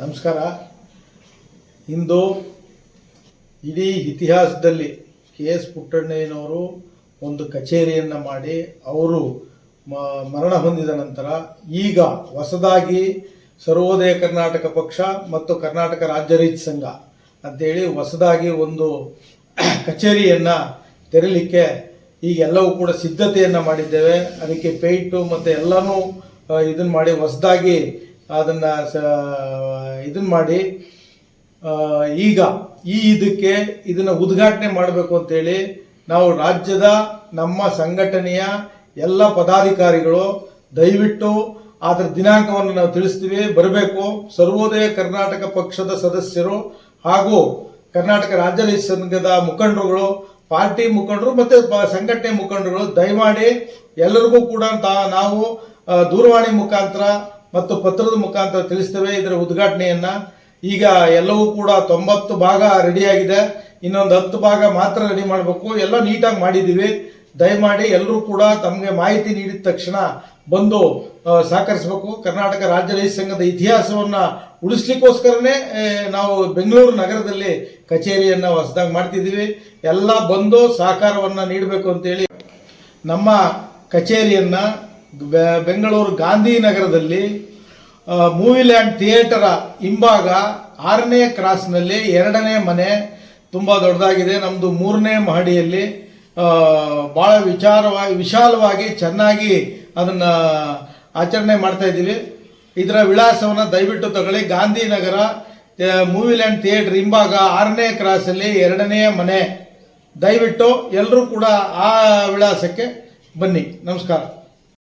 ನಮಸ್ಕಾರ. ಇಂದು ಇಡೀ ಇತಿಹಾಸದಲ್ಲಿ ಕೆ ಎಸ್ ಪುಟ್ಟಣ್ಣಯ್ಯನವರು ಒಂದು ಕಚೇರಿಯನ್ನು ಮಾಡಿ ಅವರು ಮರಣ ಹೊಂದಿದ ನಂತರ ಈಗ ಹೊಸದಾಗಿ ಸರ್ವೋದಯ ಕರ್ನಾಟಕ ಪಕ್ಷ ಮತ್ತು ಕರ್ನಾಟಕ ರಾಜ್ಯ ರೈತ ಸಂಘ ಅಂತೇಳಿ ಹೊಸದಾಗಿ ಒಂದು ಕಚೇರಿಯನ್ನು ತೆರಲಿಕ್ಕೆ ಈಗೆಲ್ಲವೂ ಕೂಡ ಸಿದ್ಧತೆಯನ್ನು ಮಾಡಿದ್ದೇವೆ. ಅದಕ್ಕೆ ಪೇಂಟು ಮತ್ತು ಎಲ್ಲನೂ ಇದನ್ನು ಮಾಡಿ ಹೊಸದಾಗಿ ಅದನ್ನು ಇದನ್ನು ಮಾಡಿ ಈಗ ಈ ಇದಕ್ಕೆ ಇದನ್ನು ಉದ್ಘಾಟನೆ ಮಾಡಬೇಕು ಅಂತೇಳಿ ನಾವು ರಾಜ್ಯದ ನಮ್ಮ ಸಂಘಟನೆಯ ಎಲ್ಲ ಪದಾಧಿಕಾರಿಗಳು ದಯವಿಟ್ಟು ಅದರ ದಿನಾಂಕವನ್ನು ನಾವು ತಿಳಿಸ್ತೀವಿ. ಬರಬೇಕು. ಸರ್ವೋದಯ ಕರ್ನಾಟಕ ಪಕ್ಷದ ಸದಸ್ಯರು ಹಾಗೂ ಕರ್ನಾಟಕ ರಾಜ್ಯ ಸಂಘದ ಮುಖಂಡರುಗಳು, ಪಾರ್ಟಿ ಮುಖಂಡರು ಮತ್ತೆ ಸಂಘಟನೆ ಮುಖಂಡರು ದಯಮಾಡಿ ಎಲ್ಲರಿಗೂ ಕೂಡ ನಾವು ದೂರವಾಣಿ ಮುಖಾಂತರ ಮತ್ತು ಪತ್ರದ ಮುಖಾಂತರ ತಿಳಿಸ್ತೇವೆ. ಇದರ ಉದ್ಘಾಟನೆಯನ್ನ ಈಗ ಎಲ್ಲವೂ ಕೂಡ ತೊಂಬತ್ತು ಭಾಗ ರೆಡಿಯಾಗಿದೆ ಇನ್ನೊಂದು ಹತ್ತು ಭಾಗ ಮಾತ್ರ ರೆಡಿ ಮಾಡಬೇಕು. ಎಲ್ಲ ನೀಟಾಗಿ ಮಾಡಿದ್ದೀವಿ. ದಯಮಾಡಿ ಎಲ್ಲರೂ ಕೂಡ ತಮಗೆ ಮಾಹಿತಿ ನೀಡಿದ ತಕ್ಷಣ ಬಂದು ಸಹಕರಿಸಬೇಕು. ಕರ್ನಾಟಕ ರಾಜ್ಯ ರೈತ ಸಂಘದ ಇತಿಹಾಸವನ್ನ ಉಳಿಸ್ಲಿಕ್ಕೋಸ್ಕರನೇ ನಾವು ಬೆಂಗಳೂರು ನಗರದಲ್ಲಿ ಕಚೇರಿಯನ್ನ ಹೊಸದಾಗಿ ಮಾಡ್ತಿದ್ದೀವಿ. ಎಲ್ಲ ಬಂದು ಸಹಕಾರವನ್ನ ನೀಡಬೇಕು ಅಂತೇಳಿ ನಮ್ಮ ಕಚೇರಿಯನ್ನ ಬೆಂಗಳೂರು ಗಾಂಧಿನಗರದಲ್ಲಿ ಮೂವಿ ಲ್ಯಾಂಡ್ ಥಿಯೇಟರ ಹಿಂಭಾಗ ಆರನೇ ಕ್ರಾಸ್ನಲ್ಲಿ ಎರಡನೇ ಮನೆ ತುಂಬ ದೊಡ್ಡದಾಗಿದೆ. ನಮ್ಮದು ಮೂರನೇ ಮಹಡಿಯಲ್ಲಿ ಭಾಳ ವಿಚಾರವಾಗಿ ವಿಶಾಲವಾಗಿ ಚೆನ್ನಾಗಿ ಅದನ್ನು ಆಚರಣೆ ಮಾಡ್ತಾ ಇದ್ದೀವಿ. ಇದರ ವಿಳಾಸವನ್ನು ದಯವಿಟ್ಟು ತಗೊಳ್ಳಿ. ಗಾಂಧಿನಗರ ಮೂವಿ ಲ್ಯಾಂಡ್ ಥಿಯೇಟರ್ ಹಿಂಭಾಗ ಆರನೇ ಕ್ರಾಸಲ್ಲಿ ಎರಡನೇ ಮನೆ. ದಯವಿಟ್ಟು ಎಲ್ಲರೂ ಕೂಡ ಆ ವಿಳಾಸಕ್ಕೆ ಬನ್ನಿ. ನಮಸ್ಕಾರ.